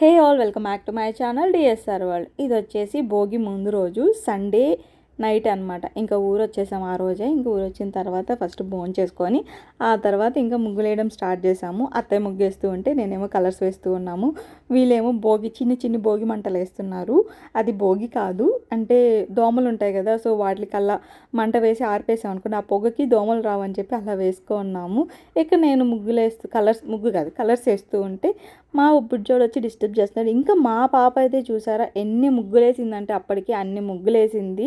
Hey all welcome back to my channel DSR world. ఇది వచ్చేసి భోగి ముందు రోజు సండే నైట్ అనమాట ఇంకా ఊరు వచ్చేసాము ఆ రోజే. ఇంకా ఊరు వచ్చిన తర్వాత ఫస్ట్ భోజనం చేసుకొని ఆ తర్వాత ఇంకా ముగ్గులు వేయడం స్టార్ట్ చేసాము అత్తయ్య ముగ్గేస్తూ ఉంటే నేనేమో కలర్స్ వేస్తూ ఉన్నాము. వీళ్ళేమో భోగి చిన్ని చిన్ని భోగి మంటలు వేస్తున్నారు. అది భోగి కాదు అంటే దోమలు ఉంటాయి కదా సో వాటికల్లా మంట వేసి ఆర్పేసాం అనుకోండి ఆ పొగకి దోమలు రావని చెప్పి అలా వేసుకున్నాము ఇక నేను ముగ్గులు వేస్తూ కలర్స్ ముగ్గు కాదు కలర్స్ వేస్తూ ఉంటే మా ఉబ్బుడ్జోడు వచ్చి డిస్టర్బ్ చేస్తున్నాడు. ఇంకా మా పాప అయితే చూసారా ఎన్ని ముగ్గులేసిందంటే అప్పటికి అన్ని ముగ్గులేసింది.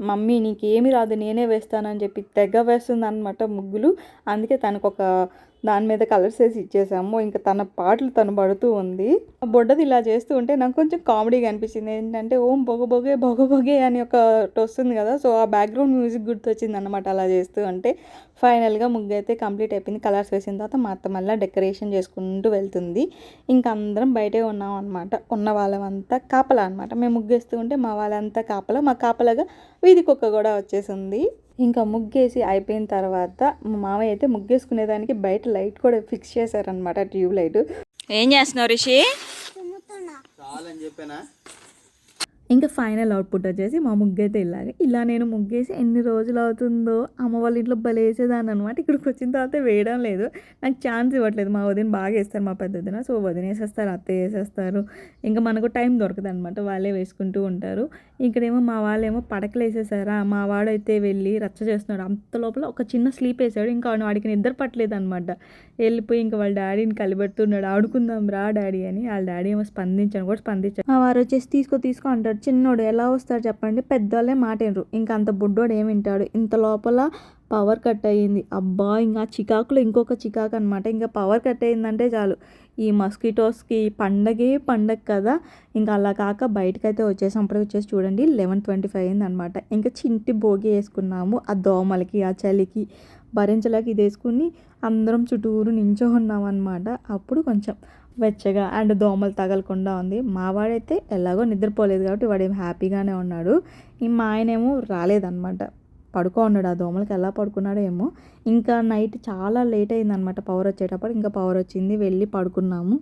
మమ్మీ నీకేమి రాదు నేనే వేస్తానని చెప్పి తెగ వేస్తుంది అనమాట ముగ్గులు. అందుకే తనకు ఒక దాని మీద కలర్స్ వేసి ఇచ్చేసాము. ఇంకా తన పాటలు తను పడుతూ ఉంది. బొడ్డది ఇలా చేస్తూ ఉంటే నాకు కొంచెం కామెడీగా అనిపించింది ఏంటంటే ఓం బొగబొగే బొగబొగే అని ఒక వస్తుంది కదా. సో ఆ బ్యాక్గ్రౌండ్ మ్యూజిక్ గుర్తొచ్చింది అనమాట అలా చేస్తూ ఉంటే. ఫైనల్గా ముగ్గు అయితే కంప్లీట్ అయిపోయింది. కలర్స్ వేసిన తర్వాత మా అత్త మళ్ళీ డెకరేషన్ చేసుకుంటూ వెళ్తుంది. ఇంకా అందరం బయటే ఉన్నాం అనమాట ఉన్న వాళ్ళమంతా కాపలా అనమాట మేము ముగ్గేస్తూ ఉంటే మా వాళ్ళంతా కాపలా. మా కాపలాగా వీధి కుక్క కూడా వచ్చేసింది. ఇంకా ముగ్గేసి అయిపోయిన తర్వాత మా మామయ్య అయితే ముగ్గేసుకునేదానికి బయట లైట్ కూడా ఫిక్స్ చేశారనమాట ట్యూబ్ లైట్ ఏం చేస్తున్నావు రిషి? చెప్పానా? ఇంకా ఫైనల్ అవుట్పుట్ వచ్చేసి మా ముగ్గు అయితే ఇలాగే. ఇలా నేను ముగ్గేసి ఎన్ని రోజులు అవుతుందో అమ్మ వాళ్ళ ఇంట్లో బలేసేదాన్ని అనమాట ఇక్కడికి వచ్చిన తర్వాత వేయడం లేదు. నాకు ఛాన్స్ ఇవ్వట్లేదు. మా వదిన బాగా వేస్తారు మా పెద్దదిన. సో వదిన వేసేస్తారు అత్త వేసేస్తారు. ఇంకా మనకు టైం దొరకదు అనమాట వాళ్ళే వేసుకుంటూ ఉంటారు. ఇక్కడేమో మా వాళ్ళేమో పడకలు వేసేసారా? మా వాడైతే వెళ్ళి రచ్చ చేస్తున్నాడు. అంత లోపల ఒక చిన్న స్లీప్ వేసాడు. ఇంకా వాడికి నిద్ర పట్టలేదు అనమాట వెళ్ళిపోయి ఇంకా వాళ్ళ డాడీని కలిపెడుతున్నాడు. ఆడుకుందాం రా డాడీ అని. వాళ్ళ డాడీ ఏమో స్పందించాను కూడా స్పందించాను మా వారు వచ్చేసి తీసుకో తీసుకో అంటాడు. చిన్నోడు ఎలా వస్తాడు చెప్పండి? పెద్దవాళ్ళే వినరు ఇంకా అంత బుడ్డోడు ఏమి వింటాడు? ఇంత లోపల పవర్ కట్ అయ్యింది. అబ్బా ఇంకా చికాకులో ఇంకొక చికాకు అనమాట ఇంకా పవర్ కట్ అయ్యిందంటే చాలు. ఈ మస్కిటోస్కి పండగే పండగ కదా. ఇంకా అలా కాక బయటకైతే వచ్చేసి అప్పటికి వచ్చేసి చూడండి లెవెన్ ట్వంటీ ఫైవ్ అయింది అనమాట ఇంకా చింటి భోగి వేసుకున్నాము. ఆ దోమలకి ఆ చలికి భరించలేక ఇది వేసుకుని అందరం చుట్టూరు నించో ఉన్నామన్నమాట అప్పుడు కొంచెం వెచ్చగా అండ్ దోమలు తగలకుండా ఉంది. మా వాడైతే ఎలాగో నిద్రపోలేదు కాబట్టి వాడు ఏం హ్యాపీగానే ఉన్నాడు. ఈ మా ఆయనేమో రాలేదన్నమాట. పడుకో ఉన్నాడు ఆ దోమలకి ఎలా పడుకున్నాడో ఏమో. ఇంకా నైట్ చాలా లేట్ అయిందనమాట పవర్ వచ్చేటప్పుడు. ఇంకా పవర్ వచ్చింది. వెళ్ళి పడుకున్నాము.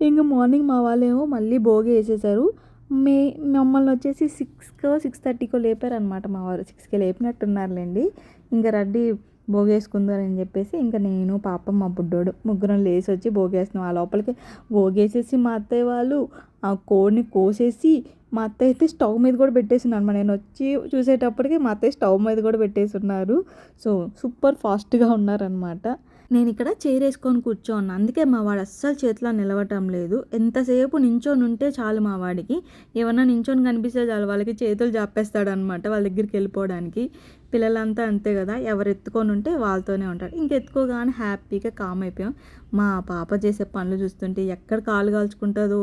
ఇంకా మార్నింగ్ మా వాళ్ళేమో మళ్ళీ భోగి వేసేసారు. మే మమ్మల్ని వచ్చేసి సిక్స్కో సిక్స్ థర్టీకో లేపారనమాట మా వారు. సిక్స్కి లేపినట్టున్నారులేండి. ఇంకా రెడ్డి భోగేసుకుందని చెప్పేసి ఇంకా నేను పాపం మా బుడ్డోడు ముగ్గురం లేచి వచ్చి భోగేస్తున్నాం. ఆ లోపలికి భోగేసేసి మా అత్తయ్య వాళ్ళు ఆ కోడిని కోసేసి మా అత్తయ్య అయితే స్టవ్ మీద కూడా పెట్టేసినారు అనమాట నేను వచ్చి చూసేటప్పటికి మా అత్తయ్య స్టవ్ మీద కూడా పెట్టేసి ఉన్నారు సో సూపర్ ఫాస్ట్గా ఉన్నారనమాట నేను ఇక్కడ చైర్ వేసుకొని కూర్చోను అందుకే మా వాడు అస్సలు చేతిలో నిలవటం లేదు. ఎంతసేపు నించొని ఉంటే చాలు మా వాడికి. ఏమన్నా నించొని కనిపిస్తే చాలు వాళ్ళకి చేతులు జాపేస్తాడు అనమాట వాళ్ళ దగ్గరికి వెళ్ళిపోవడానికి. పిల్లలంతా అంతే కదా ఎవరు ఎత్తుకొని ఉంటే వాళ్ళతోనే ఉంటారు. ఇంకెత్తుకోగానే హ్యాపీగా కామ్ అయిపోయాం. మా పాప చేసే పనులు చూస్తుంటే ఎక్కడ కాలు కాల్చుకుంటుందో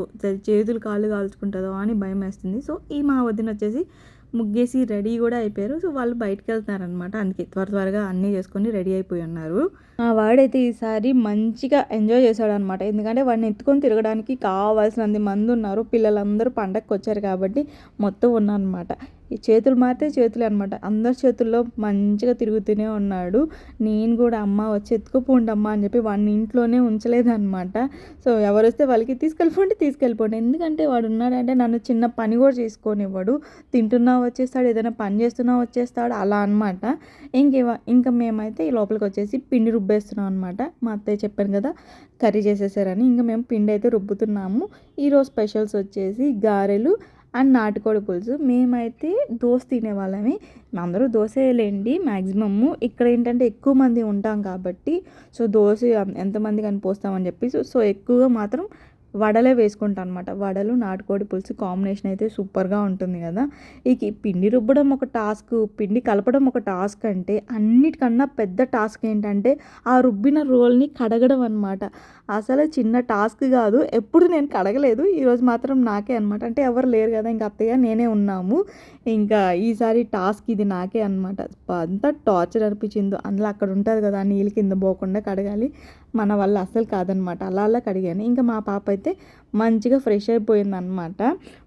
చేతులు కాళ్ళు కాల్చుకుంటుందో అని భయం వేస్తుంది. సో ఈ మా వదిన వచ్చేసి ముగ్గేసి రెడీ కూడా అయిపోయారు. సో వాళ్ళు బయటకు వెళ్తున్నారనమాట అందుకే త్వర త్వరగా అన్నీ చేసుకొని రెడీ అయిపోయి ఉన్నారు. ఆ వాడైతే ఈసారి మంచిగా ఎంజాయ్ చేశాడు అనమాట ఎందుకంటే వాడిని ఎత్తుకొని తిరగడానికి కావాల్సినంత మంది ఉన్నారు. పిల్లలందరూ పండగకి వచ్చారు కాబట్టి మొత్తం ఉన్నారనమాట ఈ చేతులు మారితే చేతులు అనమాట అందరి చేతుల్లో మంచిగా తిరుగుతూనే ఉన్నాడు. నేను కూడా అమ్మ వచ్చి ఎత్తుకుపోండమ్మా అని చెప్పి వాడిని ఇంట్లోనే ఉంచలేదన్నమాట. సో ఎవరు వస్తే వాళ్ళకి తీసుకెళ్ళిపోండి తీసుకెళ్ళిపోండి. ఎందుకంటే వాడు ఉన్నాడంటే నన్ను చిన్న పని కూడా చేసుకోనివ్వడు. తింటున్నా వచ్చేస్తాడు ఏదైనా పని చేస్తున్నా వచ్చేస్తాడు అలా అనమాట ఇంకేవా ఇంకా మేమైతే ఈ లోపలికి వచ్చేసి పిండి రుబ్బేస్తున్నాం అనమాట మా అత్తయ్య చెప్పాను కదా కర్రీ చేసేసారని. ఇంకా మేము పిండి అయితే రుబ్బుతున్నాము. ఈరోజు స్పెషల్స్ వచ్చేసి గారెలు అండ్ నాటుకోడి పులుసు. మేమైతే దోశ తినేవాళ్ళమే. అందరూ దోశలేండి మ్యాక్సిమమ్ ఇక్కడ ఏంటంటే ఎక్కువ మంది ఉంటాం కాబట్టి సో దోశ ఎంతమంది కానీ పోస్తామని చెప్పి సో ఎక్కువగా మాత్రం వడలే వేసుకుంటాను అనమాట వడలు నాటుకోడి పులుసు కాంబినేషన్ అయితే సూపర్గా ఉంటుంది కదా. ఇక పిండి రుబ్బడం ఒక టాస్క్ పిండి కలపడం ఒక టాస్క్ అంటే అన్నిటికన్నా పెద్ద టాస్క్ ఏంటంటే ఆ రుబ్బిన రోల్ని కడగడం అనమాట అసలు చిన్న టాస్క్ కాదు. ఎప్పుడు నేను కడగలేదు. ఈరోజు మాత్రం నాకే అనమాట అంటే ఎవరు లేరు కదా ఇంకా అత్తయ్య నేనే ఉన్నాము. ఇంకా ఈసారి టాస్క్ ఇది నాకే అనమాట అంతా టార్చర్ అనిపించింది. అందులో అక్కడ ఉంటుంది కదా నీళ్ళు కింద పోకుండా కడగాలి. మన వల్ల అస్సలు కాదనమాట అలా అలా కడిగాను. ఇంకా మా పాప అయితే మంచిగా ఫ్రెష్ అయిపోయింది అనమాట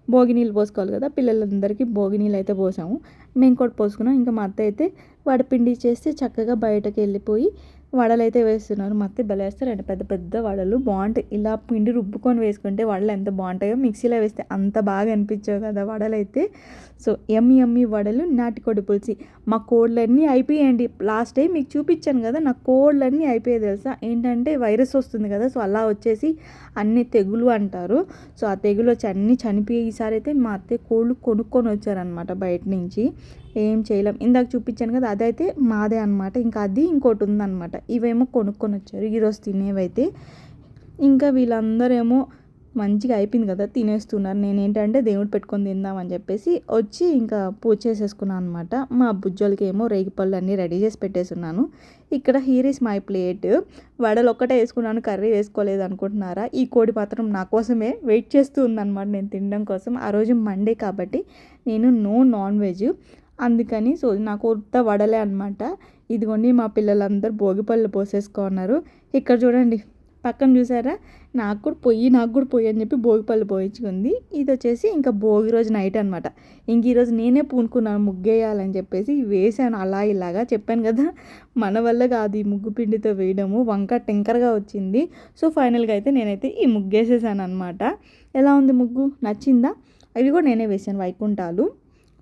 భోగి నీళ్ళు పోసుకోవాలి కదా పిల్లలందరికీ భోగి నీళ్ళు అయితే పోసాము. మేము కూడా పోసుకున్నాం. ఇంకా మా అత్త అయితే వడపిండి చేస్తే చక్కగా బయటకు వెళ్ళిపోయి వడలు అయితే వేస్తున్నారు. మత్తి అత్త పెద్ద పెద్ద వడలు బాగుంటాయి. ఇలా పిండి రుబ్బుకొని వేసుకుంటే వడలు ఎంత బాగుంటాయో మిక్సీలో వేస్తే అంత బాగా అనిపించావు కదా వడలు అయితే సో ఎమ్మి ఎమ్మి వడలు నాటికోడి పులిసి. మా కోళ్ళన్నీ అయిపోయాయండి. లాస్ట్ టైం మీకు చూపించాను కదా నా కోళ్ళన్నీ అయిపోయాయి తెలుసా? ఏంటంటే వైరస్ వస్తుంది కదా సో అలా వచ్చేసి అన్ని తెగులు అంటారు. సో ఆ తెగులు వచ్చి అన్నీ చనిపోయి ఈసారి అయితే మా అత్తయ్య కోళ్ళు కొనుక్కొని వచ్చారనమాట బయట నుంచి. ఏం చేయలేం. ఇందాక చూపించాను కదా అదైతే మాదే అనమాట ఇంకా అది ఇంకోటి ఉందన్నమాట. ఇవేమో కొనుక్కొని వచ్చారు. ఈరోజు తినేవైతే ఇంకా వీళ్ళందరేమో మంచిగా అయిపోయింది కదా తినేస్తున్నారు. నేను ఏంటంటే దేవుడు పెట్టుకొని తిందామని చెప్పేసి వచ్చి ఇంకా పూజ చేసేసుకున్నాను అనమాట మా బుజ్జోలకి ఏమో రేగిపళ్ళు అన్నీ రెడీ చేసి పెట్టేసున్నాను. ఇక్కడ హీర్ ఇస్ మై ప్లేట్ వడలు ఒక్కటే వేసుకున్నాను కర్రీ వేసుకోలేదు అనుకుంటున్నారా? ఈ కోడి మాత్రం నా కోసమే వెయిట్ చేస్తూ ఉందన్నమాట నేను తినడం కోసం. ఆ రోజు మండే కాబట్టి నేను నో నాన్ వెజ్ అందుకని సో నాకు ఉత్త వడలే అనమాట ఇదిగోండి మా పిల్లలందరూ భోగిపళ్ళు పోసేసుకున్నారు. ఇక్కడ చూడండి పక్కన చూసారా? నాకు కూడా పొయ్యి నాకు కూడా పొయ్యి అని చెప్పి భోగిపళ్ళు పోయించుకుంది. ఇది వచ్చేసి ఇంకా భోగి రోజు నైట్ అనమాట ఇంక ఈరోజు నేనే పూనుకున్నాను ముగ్గేయాలని చెప్పేసి వేసాను అలా ఇలాగా చెప్పాను కదా మన వల్ల కాదు ఈ ముగ్గు పిండితో వేయడము. వంక టెంకర్గా వచ్చింది. సో ఫైనల్గా అయితే నేనైతే ఈ ముగ్గేసేసాను అనమాట ఎలా ఉంది ముగ్గు? నచ్చిందా? అవి కూడా నేనే వేసాను వైకుంఠాలు.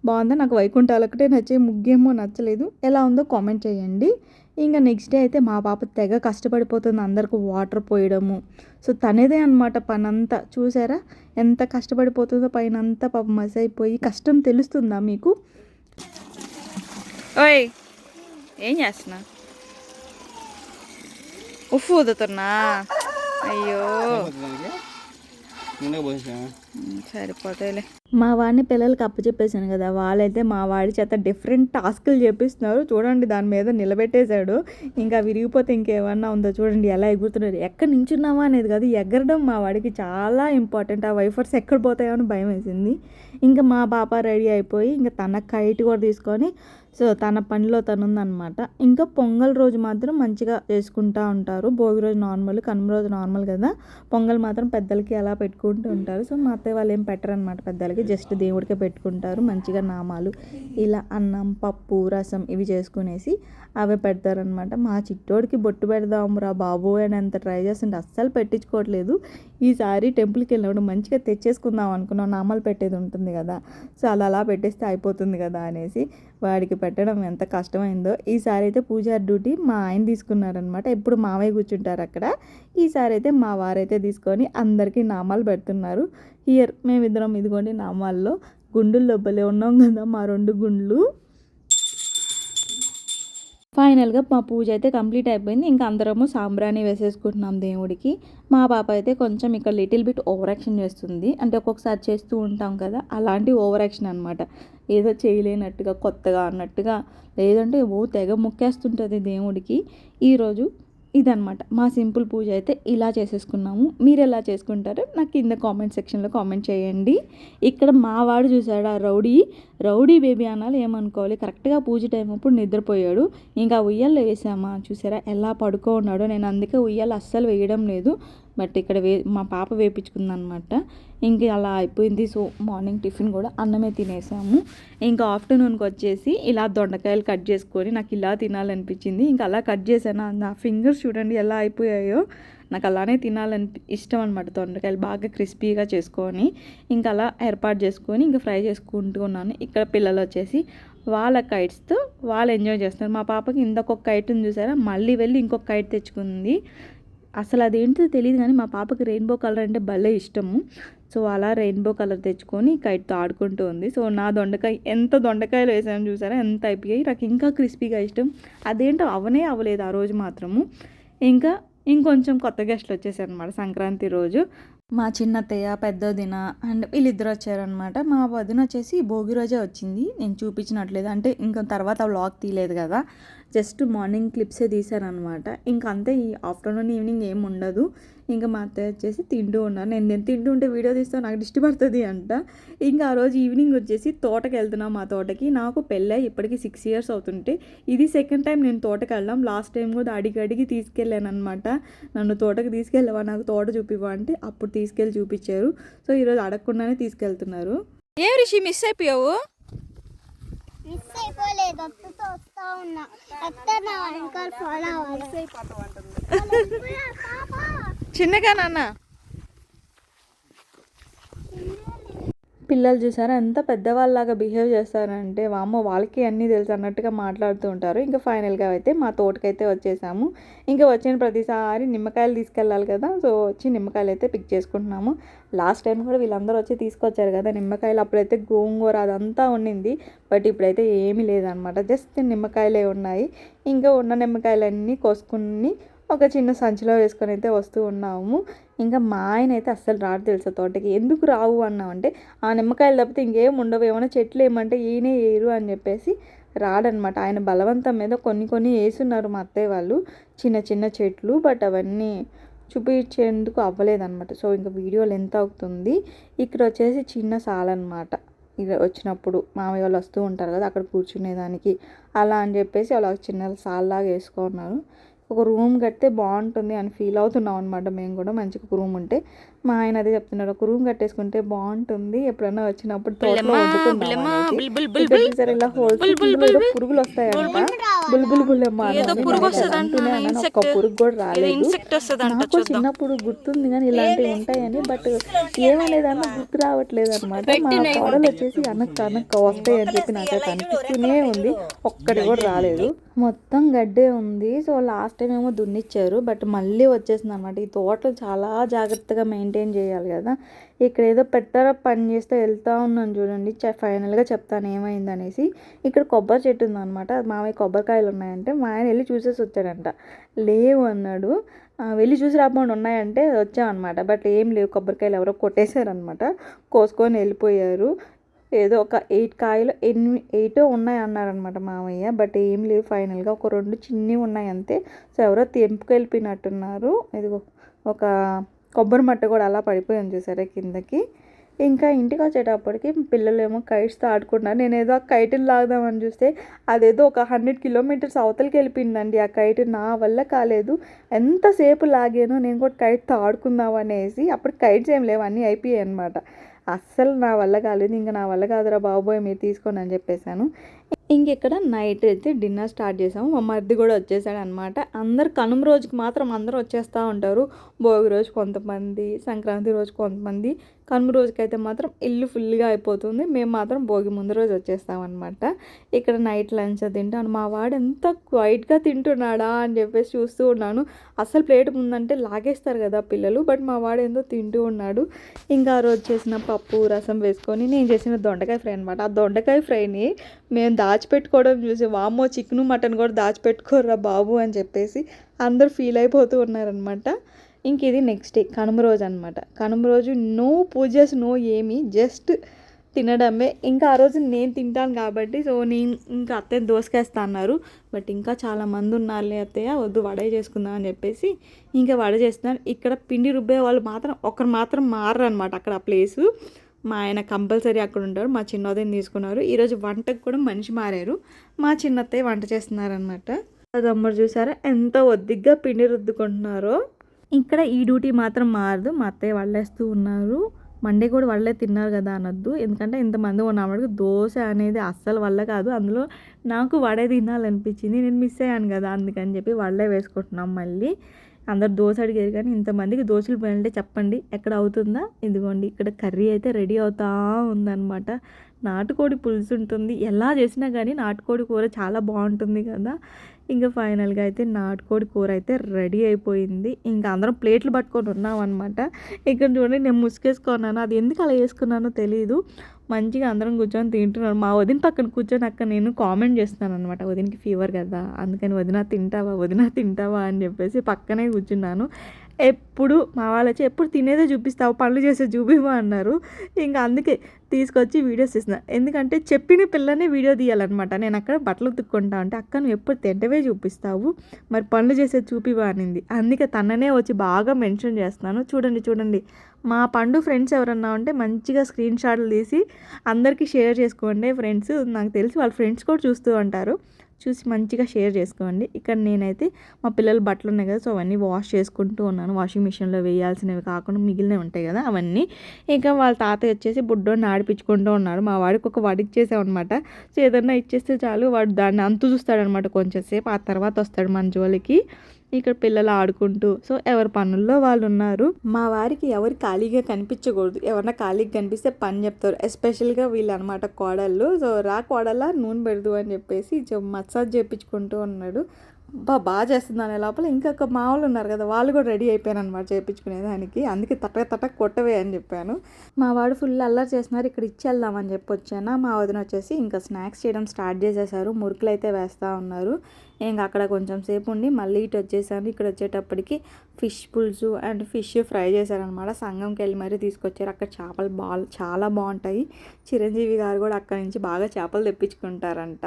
బాగుందా? నాకు వైకుంఠాలు ఒకటే నచ్చే ముగ్గేమో నచ్చలేదు. ఎలా ఉందో కామెంట్ చేయండి. ఇంకా నెక్స్ట్ డే అయితే మా పాప తెగ కష్టపడిపోతుంది అందరికి వాటర్ పోయడము. సో తనేదే అనమాట పనంతా. చూసారా? ఎంత కష్టపడిపోతుందో పైన అంతా పాప మసి అయిపోయి కష్టం తెలుస్తుందా మీకు? ఓయ్! ఏం చేస్తున్నా? ఉఫ్ ఊదుతున్నా? అయ్యో! సరిపోతాయిలే. మా వాడిని పిల్లలకి అప్పచెప్పేశాను కదా వాళ్ళైతే మా వాడి చేత డిఫరెంట్ టాస్కులు చేపిస్తున్నారు. చూడండి దాని మీద నిలబెట్టేశాడు. ఇంకా విరిగిపోతే ఇంకేమన్నా ఉందో చూడండి ఎలా ఎగురుతున్నారు. ఎక్కడ నించున్నావా అనేది కాదు ఎగరడం మా వాడికి చాలా ఇంపార్టెంట్ ఆ వైఫర్స్ ఎక్కడ పోతాయో అని భయం వేసింది. ఇంకా మా పాప రెడీ అయిపోయి ఇంకా తన కైట్ కూడా తీసుకొని సో తన పనిలో తనుందనమాట. ఇంకా పొంగల్ రోజు మాత్రం మంచిగా చేసుకుంటూ ఉంటారు. భోగి రోజు నార్మల్ కనుమ రోజు నార్మల్ కదా. పొంగల్ మాత్రం పెద్దలకి అలా పెట్టుకుంటూ ఉంటారు. సో మా అత్తయ్య వాళ్ళు ఏం పెట్టరనమాట పెద్దలకి. జస్ట్ దేవుడికే పెట్టుకుంటారు. మంచిగా నామాలు ఇలా అన్నం పప్పు రసం ఇవి చేసుకునేసి అవే పెడతారనమాట. మా చిట్టోడికి బొట్టు పెడదాం రా బాబు అని అంత ట్రై చేస్తుంటే అస్సలు పెట్టించుకోవట్లేదు. ఈసారి టెంపుల్కి వెళ్ళినప్పుడు మంచిగా తెచ్చేసుకుందాం అనుకున్నాం. నామాలు పెట్టేది ఉంటుంది కదా. సో అలా అలా పెట్టేస్తే అయిపోతుంది కదా అనేసి వాడికి పెట్టడం ఎంత కష్టమైందో. ఈసారి అయితే పూజారి డ్యూటీ మా ఆయన తీసుకున్నారనమాట ఎప్పుడు మావయ్య కూర్చుంటారు అక్కడ. ఈసారి అయితే మా వారైతే తీసుకొని అందరికీ నామాలు పెడుతున్నారు. హియర్ మేమిద్దరం ఇదిగోండి నామాల్లో గుండుల్లో లోపలే ఉన్నాం కదా మా రెండు గుండ్లు. ఫైనల్గా మా పూజ అయితే కంప్లీట్ అయిపోయింది. ఇంకా అందరము సాంబ్రాణి వేసేసుకుంటున్నాం దేవుడికి. మా పాప అయితే కొంచెం ఇక్కడ లిటిల్ బిట్ ఓవర్ యాక్షన్ చేస్తుంది. అంటే ఒక్కొక్కసారి చేస్తూ ఉంటాం కదా అలాంటి ఓవర్ యాక్షన్ అనమాట ఏదో చేయలేనట్టుగా కొత్తగా అన్నట్టుగా లేదంటే ఓ తెగ మొక్కేస్తుంటుంది దేవుడికి. ఈరోజు ఇదనమాట మా సింపుల్ పూజ అయితే ఇలా చేసేసుకున్నాము. మీరు ఎలా చేసుకుంటారో నాకు కింద కామెంట్ సెక్షన్లో కామెంట్ చేయండి. ఇక్కడ మా వాడు చూసాడు ఆ రౌడీ. రౌడీ బేబీ అనాలి ఏమనుకోవాలి? కరెక్ట్గా పూజ టైం అప్పుడు నిద్రపోయాడు. ఇంకా ఉయ్యాల్లో వేసామా? చూసారా? ఎలా పడుకో ఉన్నాడో. నేను అందుకే ఉయ్యాలు అస్సలు వేయడం లేదు. బట్ ఇక్కడ వే మా పాప వేపించుకుందనమాట. ఇంక అలా అయిపోయింది. సో మార్నింగ్ టిఫిన్ కూడా అన్నమే తినేసాము. ఇంకా ఆఫ్టర్నూన్కి వచ్చేసి ఇలా దొండకాయలు కట్ చేసుకొని నాకు ఇలా తినాలనిపించింది. ఇంకా అలా కట్ చేశాను? నా ఫింగర్స్ చూడండి ఎలా అయిపోయాయో. నాకు అలానే తినాలని ఇష్టం అనమాట దొండకాయలు బాగా క్రిస్పీగా చేసుకొని. ఇంకా అలా ఏర్పాటు చేసుకొని ఇంకా ఫ్రై చేసుకుంటూ ఉన్నాను. ఇక్కడ పిల్లలు వచ్చేసి వాళ్ళ కైట్స్తో వాళ్ళు ఎంజాయ్ చేస్తున్నారు. మా పాపకి ఇంకొక కైట్ ఉంది చూసారా? మళ్ళీ వెళ్ళి ఇంకొక కైట్ తెచ్చుకుంది. అసలు అదేంటో తెలియదు కానీ మా పాపకి రెయిన్బో కలర్ అంటే భలే ఇష్టము. సో అలా రెయిన్బో కలర్ తెచ్చుకొని కైట్తో ఆడుకుంటూ ఉంది. సో నా దొండకాయ ఎంత దొండకాయలు వేసాను చూసారా? ఎంత అయిపోయాయి. నాకు ఇంకా క్రిస్పీగా ఇష్టం. అదేంటో అవనే అవ్వలేదు ఆ రోజు మాత్రము. ఇంకా ఇంకొంచెం కొత్త గెస్ట్లు వచ్చేసారు అనమాట సంక్రాంతి రోజు. మా చిన్నత్తయ్య పెద్దదిన అండ్ వీళ్ళిద్దరు వచ్చారనమాట మా వదిన వచ్చేసి భోగి రోజే వచ్చింది. నేను చూపించినట్లేదు. అంటే ఇంకా తర్వాత వ్లాగ్ తీయలేదు కదా. జస్ట్ మార్నింగ్ క్లిప్సే తీశారనమాట. ఇంకా అంతే ఈ ఆఫ్టర్నూన్ ఈవినింగ్ ఏం ఉండదు. ఇంకా మా అత్తయ్య వచ్చేసి తింటూ ఉన్నారు. నేను నేను తింటూ ఉంటే వీడియో తీస్తే నాకు దిష్టి పడుతుంది అంట. ఇంకా ఆ రోజు ఈవినింగ్ వచ్చేసి తోటకి వెళ్తున్నాం మా తోటకి. నాకు పెళ్ళై ఇప్పటికి సిక్స్ ఇయర్స్ అవుతుంటే ఇది సెకండ్ టైం నేను తోటకి వెళ్ళాం లాస్ట్ టైం కూడా అడిగి అడిగి తీసుకెళ్ళాను అనమాట నన్ను తోటకి తీసుకెళ్ళవా నాకు తోట చూపివా అంటే అప్పుడు తీసుకెళ్ళి చూపించారు. సో ఈరోజు అడగకుండానే తీసుకెళ్తున్నారు. ఏ రిషి మిస్ అయిపోయావు? మిస్ అయిపోలేదు వస్తుతో వస్తా ఉన్నా. అత్త నా వెనకాల ఫాలో అవ్వాలి. పాప? చిన్నగా నాన్న. పిల్లలు చూసారా? ఎంత పెద్దవాళ్ళలాగా బిహేవ్ చేస్తారంటే వామ్మో వాళ్ళకి అన్నీ తెలుసు అన్నట్టుగా మాట్లాడుతూ ఉంటారు. ఇంకా ఫైనల్గా అయితే మా తోటకైతే వచ్చేసాము. ఇంకా వచ్చిన ప్రతిసారి నిమ్మకాయలు తీసుకెళ్ళాలి కదా సో వచ్చి నిమ్మకాయలు అయితే పిక్ చేసుకుంటున్నాము. లాస్ట్ టైం కూడా వీళ్ళందరూ వచ్చి తీసుకొచ్చారు కదా నిమ్మకాయలు. అప్పుడైతే గోంగూర అదంతా ఉండింది బట్ ఇప్పుడైతే ఏమీ లేదనమాట జస్ట్ నిమ్మకాయలే ఉన్నాయి. ఇంకా ఉన్న నిమ్మకాయలన్నీ కోసుకుని ఒక చిన్న సంచిలో వేసుకొని అయితే వస్తూ ఉన్నాము. ఇంకా మా ఆయన అయితే అస్సలు రాడు తెలుసా తోటకి. ఎందుకు రావు అన్నామంటే ఆ నిమ్మకాయలు తప్పితే ఇంకేం ఉండవు ఏమైనా చెట్లు ఏమంటే ఈయనే వేయరు అని చెప్పేసి రాడనమాట. ఆయన బలవంతం మీద కొన్ని కొన్ని వేసున్నారు మా అత్తయ్య వాళ్ళు చిన్న చిన్న చెట్లు బట్ అవన్నీ చూపించేందుకు అవ్వలేదన్నమాట సో ఇంకా వీడియోలు ఎంత అవుతుంది? ఇక్కడ వచ్చేసి చిన్న సాల్ అనమాట ఇక్కడ వచ్చినప్పుడు మామయ్య వాళ్ళు వస్తూ ఉంటారు కదా అక్కడ కూర్చునేదానికి. అలా అని చెప్పేసి అలా చిన్న సాల్లాగా వేసుకున్నారు ఒక రూమ్ కడితే బాగుంటుంది అని ఫీల్ అవుతున్నాం అనమాట మేము కూడా మంచిగా ఒక రూమ్ ఉంటే మా ఆయన అదే చెప్తున్నారు ఒక రూమ్ కట్టేసుకుంటే బాగుంటుంది ఎప్పుడైనా వచ్చినప్పుడు తోటలో వండుకుందాం ఇలా పురుగులు వస్తాయంట. బుల్బుల్ బుల్లెమ్మ పురుగు నాకు కూడా రాలేదు. ఇన్సెక్ట్ వస్తుందంట నాకు చిన్నప్పుడు గుర్తుంది కానీ ఇలాంటివి ఉంటాయని బట్ ఏమనేదాన్ని గుర్తు రావట్లేదు అనమాట మా కోడలు వచ్చేసి అనక్క అనక్క వస్తాయి అని చెప్పి నాకైతే అనిపిస్తూనే ఉంది. ఒక్కటి కూడా రాలేదు. మొత్తం గడ్డే ఉంది. సో లాస్ట్ టైం ఏమో దున్నిచ్చారు బట్ మళ్ళీ వచ్చేసింది అనమాట ఈ తోటలు చాలా జాగ్రత్తగా మెయింటైన్ చేయాలి కదా. ఇక్కడ ఏదో పెద్ద పని చేస్తే వెళ్తా ఉన్నాను చూడండి. చ- ఫైనల్గా చెప్తాను ఏమైంది అనేసి. ఇక్కడ కొబ్బరి చెట్టు ఉందన్నమాట. అది మామయ్య కొబ్బరికాయలు ఉన్నాయంటే మా ఆయన వెళ్ళి చూసేసి వచ్చాడంట. లేవు అన్నాడు. వెళ్ళి చూసి రాకుండా ఉన్నాయంటే వచ్చామన్నమాట. బట్ ఏం లేవు కొబ్బరికాయలు ఎవరో కొట్టేశారనమాట కోసుకొని వెళ్ళిపోయారు. ఏదో ఒక ఎయిట్ కాయలు ఎనిమిది ఎయిట్ ఉన్నాయి అన్నారనమాట మామయ్య బట్ ఏం లేవు ఫైనల్గా ఒక రెండు చిన్నవి ఉన్నాయి అంతే. సో ఎవరో తెంపుకెళ్ళిపోయినట్టున్నారు. ఇదిగో ఒక కొబ్బరి మట్ట కూడా అలా పడిపోయింది చూసారా కిందకి. ఇంకా ఇంటికి వచ్చేటప్పటికి పిల్లలు ఏమో కైట్స్తో ఆడుకుంటున్నారు. నేను ఏదో ఆ కైట్ని లాగుదామని చూస్తే అదేదో ఒక హండ్రెడ్ కిలోమీటర్స్ అవతలకి వెళ్ళిపోయిందండి. ఆ కైట్ నా వల్ల కాలేదు. ఎంతసేపు లాగానో నేను కూడా కైట్తో ఆడుకుందాం అనేసి అప్పుడు కైట్స్ ఏం లేవు. అన్నీ అయిపోయాయి అనమాట అస్సలు నా వల్ల కాలేదు. ఇంకా నా వల్ల కాదురా బాబోయ్ మీరు తీసుకోండి అని చెప్పేశాను. ఇంకెక్కడ నైట్ అయితే డిన్నర్ స్టార్ట్ చేసాము. మా మరిది కూడా వచ్చేసాడు అనమాట అందరు కనుమ రోజుకి మాత్రం అందరూ వచ్చేస్తూ ఉంటారు. భోగి రోజు కొంతమంది సంక్రాంతి రోజు కొంతమంది. కనుమ రోజుకైతే మాత్రం ఇల్లు ఫుల్గా అయిపోతుంది. మేము మాత్రం భోగి ముందు రోజు వచ్చేస్తామన్నమాట ఇక్కడ నైట్ లంచ్ తింటాను. మా వాడు ఎంత క్వైట్గా తింటున్నాడా అని చెప్పేసి చూస్తూ ఉన్నాను. అసలు ప్లేట్ ముందంటే లాగేస్తారు కదా పిల్లలు బట్ మా వాడు ఏందో తింటూ ఉన్నాడు. ఇంకా ఆ రోజు చేసిన పప్పు రసం వేసుకొని నేను చేసిన దొండకాయ ఫ్రై అనమాట ఆ దొండకాయ ఫ్రైని మేము దా దాచిపెట్టుకోవడం చూసి వామ్మో చికెన్ మటన్ కూడా దాచిపెట్టుకోర్రా బాబు అని చెప్పేసి అందరు ఫీల్ అయిపోతూ ఉన్నారనమాట ఇంక ఇది నెక్స్ట్ డే కనుమ రోజు అనమాట కనుమ రోజు నో పూజస్ నో ఏమి జస్ట్ తినడమే. ఇంకా ఆ రోజు నేను తింటాను కాబట్టి సో నేను ఇంకా అత్తయ్య దోసకేస్తా అన్నారు. బట్ ఇంకా చాలా మంది ఉన్నారులే అత్తయ్య వద్దు వడ చేసుకుందాం అని చెప్పేసి ఇంకా వడ చేస్తున్నాను ఇక్కడ పిండి రుబ్బే వాళ్ళు మాత్రం ఒకరు మాత్రం మారరు అనమాట అక్కడ ఆ ప్లేసు. మా ఆయన కంపల్సరీ అక్కడ ఉంటారు. మా చిన్నోదయం తీసుకున్నారు. ఈరోజు వంటకు కూడా మనిషి మారారు. మా చిన్నత్తయ్య వంట చేస్తున్నారనమాట తమ్ముడు చూసారా? ఎంత ఒద్దిగ్గా పిండి రుద్దుకుంటున్నారో. ఇక్కడ ఈ డ్యూటీ మాత్రం మారదు. మా అత్తయ్య వాళ్ళేస్తూ ఉన్నారు. మండే కూడా వాళ్ళే తిన్నారు కదా అనొద్దు. ఎందుకంటే ఇంతమంది ఉన్నప్పటికి దోశ అనేది అస్సలు వల్ల కాదు. అందులో నాకు వడే తినాలనిపించింది. నేను మిస్ అయ్యాను కదా. అందుకని చెప్పి వాళ్ళే వేసుకుంటున్నాం మళ్ళీ. అందరు దోశ అడిగారు కానీ ఇంతమందికి దోశలు పోయాలంటే చెప్పండి ఎక్కడ అవుతుందా? ఇదిగోండి ఇక్కడ కర్రీ అయితే రెడీ అవుతా ఉందన్నమాట. నాటుకోడి పులుసు ఉంటుంది ఎలా చేసినా కానీ నాటుకోడి కూర చాలా బాగుంటుంది కదా. ఇంకా ఫైనల్గా అయితే నాటుకోడి కూర అయితే రెడీ అయిపోయింది. ఇంకా అందరం ప్లేట్లు పట్టుకొని ఉన్నాం అనమాట ఇక్కడ చూడండి నేను ముసుకేసుకున్నాను అది ఎందుకు అలా వేసుకున్నానో తెలియదు మంచిగా అందరం కూర్చొని తింటున్నాను మా వదిన పక్కన కూర్చొని అక్క నేను కామెంట్ చేస్తున్నాను అనమాట వదినకి ఫీవర్ కదా అందుకని వదిన తింటావా వదిన తింటావా అని చెప్పేసి పక్కనే కూర్చున్నాను. ఎప్పుడు మా వాళ్ళు వచ్చి ఎప్పుడు తినేదే చూపిస్తావు పనులు చేసే చూపివా అన్నారు. ఇంకా అందుకే తీసుకొచ్చి వీడియోస్ తీసిన ఎందుకంటే చెప్పిన పిల్లనే వీడియో తీయాలన్నమాట. నేను అక్కడ బట్టలు ఉతుక్కుంటా అంటే అక్క నువ్వు ఎప్పుడు తింటవే చూపిస్తావు మరి పనులు చేసే చూపివా అనింది. అందుకే తననే వచ్చి బాగా మెన్షన్ చేస్తున్నాను. చూడండి చూడండి. మా పండు ఫ్రెండ్స్ ఎవరన్నా ఉంటే మంచిగా స్క్రీన్ షాట్లు తీసి అందరికీ షేర్ చేసుకోండి ఫ్రెండ్స్. నాకు తెలిసి వాళ్ళ ఫ్రెండ్స్ కూడా చూస్తూ ఉంటారు. చూసి మంచిగా షేర్ చేసుకోండి. ఇక్కడ నేనైతే మా పిల్లల బట్టలు ఉన్నాయి కదా సో అవన్నీ వాష్ చేసుకుంటూ ఉన్నాను. వాషింగ్ మిషన్లో వేయాల్సినవి కాకుండా మిగిలినవి ఉంటాయి కదా అవన్నీ. ఇంకా వాళ్ళ తాతయ్య వచ్చేసి బుడ్డోని ఆడిపించుకుంటూ ఉన్నారు మా వాడికి ఒక వాడికి ఇచ్చేసామన్నమాట. సో ఏదన్నా ఇచ్చేస్తే చాలు వాడు దాన్ని అంతు చూస్తాడనమాట కొంచెంసేపు ఆ తర్వాత వస్తాడు మన జోలికి ఇక్కడ పిల్లలు ఆడుకుంటూ. సో ఎవరి పనుల్లో వాళ్ళు ఉన్నారు మా వారికి ఎవరు ఖాళీగా కనిపించకూడదు. ఎవరన్నా ఖాళీగా కనిపిస్తే పని చెప్తారు. ఎస్పెషల్గా వీళ్ళు అనమాట కోడళ్ళు. సో రా కోడలా నూనె పెడదు అని చెప్పేసి మసాజ్ చేయించుకుంటూ ఉన్నాడు. బా బాగా చేస్తుందనే లోపల ఇంకొక మా ఉన్నారు కదా వాళ్ళు కూడా రెడీ అయిపోయాను అనమాట చేయించుకునేదానికి అందుకే తట తట కొట్టవే అని చెప్పాను. మా వాడు ఫుల్ అల్లరి చేస్తున్నారు. ఇక్కడ ఇచ్చి వెళ్దామని చెప్పి వచ్చాను మా వదిన వచ్చేసి ఇంకా స్నాక్స్ చేయడం స్టార్ట్ చేసేసారు. మురుకులు అయితే వేస్తూ ఉన్నారు. ఇంకా అక్కడ కొంచెం సేపు ఉండి మళ్ళీ ఇటు వచ్చేసాను. ఇక్కడ వచ్చేటప్పటికి ఫిష్ పులుసు అండ్ ఫిష్ ఫ్రై చేశారనమాట సంఘంకి వెళ్ళి మరీ తీసుకొచ్చారు. అక్కడ చేపలు బా చాలా బాగుంటాయి. చిరంజీవి గారు కూడా అక్కడ నుంచి బాగా చేపలు తెప్పించుకుంటారంట.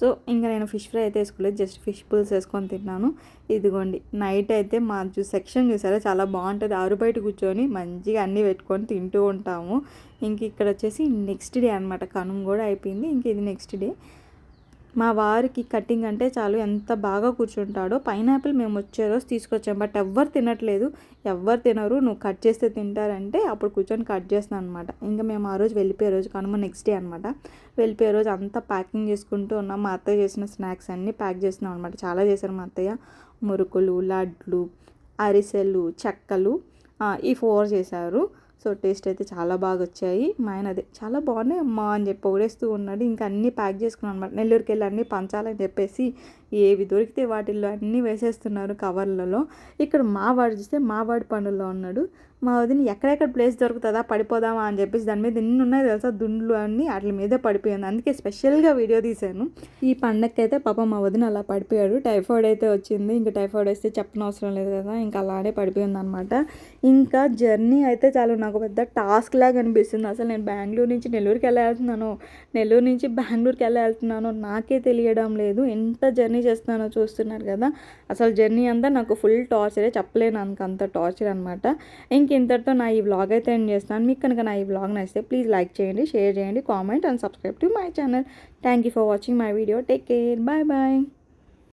సో ఇంకా నేను ఫిష్ ఫ్రై అయితే వేసుకోలేదు. జస్ట్ ఫిష్ పులుసు వేసుకొని తిన్నాను. ఇదిగోండి నైట్ అయితే మా చూ సెక్షన్ చూసారా? చాలా బాగుంటుంది. ఆరు బయట కూర్చొని మంచిగా అన్నీ పెట్టుకొని తింటూ ఉంటాము. ఇంక ఇక్కడ వచ్చేసి నెక్స్ట్ డే అనమాట కనుమ కూడా అయిపోయింది. ఇంక ఇది నెక్స్ట్ డే. మా వారికి కటింగ్ అంటే చాలు ఎంత బాగా కూర్చుంటాడో పైనాపిల్ మేము వచ్చే రోజు తీసుకొచ్చాం. బట్ ఎవ్వరు తినట్లేదు. ఎవ్వరు తినరు. నువ్వు కట్ చేస్తే తింటారంటే అప్పుడు కూర్చొని కట్ చేస్తాను అనమాట ఇంకా మేము ఆ రోజు వెళ్ళిపోయే రోజు కనుమ నెక్స్ట్ డే అనమాట వెళ్ళిపోయే రోజు అంతా ప్యాకింగ్ చేసుకుంటూ ఉన్నాం. మా అత్తయ్య చేసిన స్నాక్స్ అన్నీ ప్యాక్ చేస్తున్నాం అనమాట చాలా చేశారు మా అత్తయ్య. మురుకులు లడ్లు అరిసెలు చెక్కలు ఈ ఫోర్ చేశారు. సో టేస్ట్ అయితే చాలా బాగా వచ్చాయి మా ఆయన అదే చాలా బాగున్నాయి అమ్మా అని చెప్పి పొగిడేస్తూ ఉన్నాడు. ఇంకా అన్నీ ప్యాక్ చేసుకున్నాను అనమాట నెల్లూరుకి వెళ్ళి అన్నీ పంచాలని చెప్పేసి ఏవి దొరికితే వాటిల్లో అన్నీ వేసేస్తున్నారు కవర్లలో. ఇక్కడ మావాడు చూస్తే మావాడి పనుల్లో ఉన్నాడు. మా వదిన ఎక్కడెక్కడ ప్లేస్ దొరుకుతుందా పడిపోదామా అని చెప్పేసి దాని మీద ఎన్ని ఉన్నాయి తెలుసా? దుండ్లు అన్నీ వాటి మీదే పడిపోయింది అందుకే స్పెషల్గా వీడియో తీశాను. ఈ పండగకి అయితే పాప మా వదిన అలా పడిపోయాడు. టైఫాయిడ్ అయితే వచ్చింది. ఇంకా టైఫాయిడ్ వస్తే చెప్పనవసరం లేదు కదా ఇంకా అలానే పడిపోయింది అనమాట ఇంకా జర్నీ అయితే చాలు. నాకు పెద్ద టాస్క్ లాగా అనిపిస్తుంది. అసలు నేను బెంగళూరు నుంచి నెల్లూరుకి ఎలా వెళ్తున్నాను నెల్లూరు నుంచి బెంగళూరుకి ఎలా వెళ్తున్నానో నాకే తెలియడం లేదు. ఎంత జర్నీ చేస్తున్నానో చూస్తున్నారు కదా. అసలు జర్నీ అంతా నాకు ఫుల్ టార్చరే చెప్పలేను అంత అంత టార్చర్ అనమాట ఇంక ఇంతటితో నా ఈ వ్లాగ్ అయితే ఎండ్ చేస్తాను మీకు కనుక నా ఈ వ్లాగ్ నచ్చితే ప్లీజ్ లైక్ చేయండి షేర్ చేయండి comment and subscribe to my channel. Thank you for watching my video. Take care. Bye bye.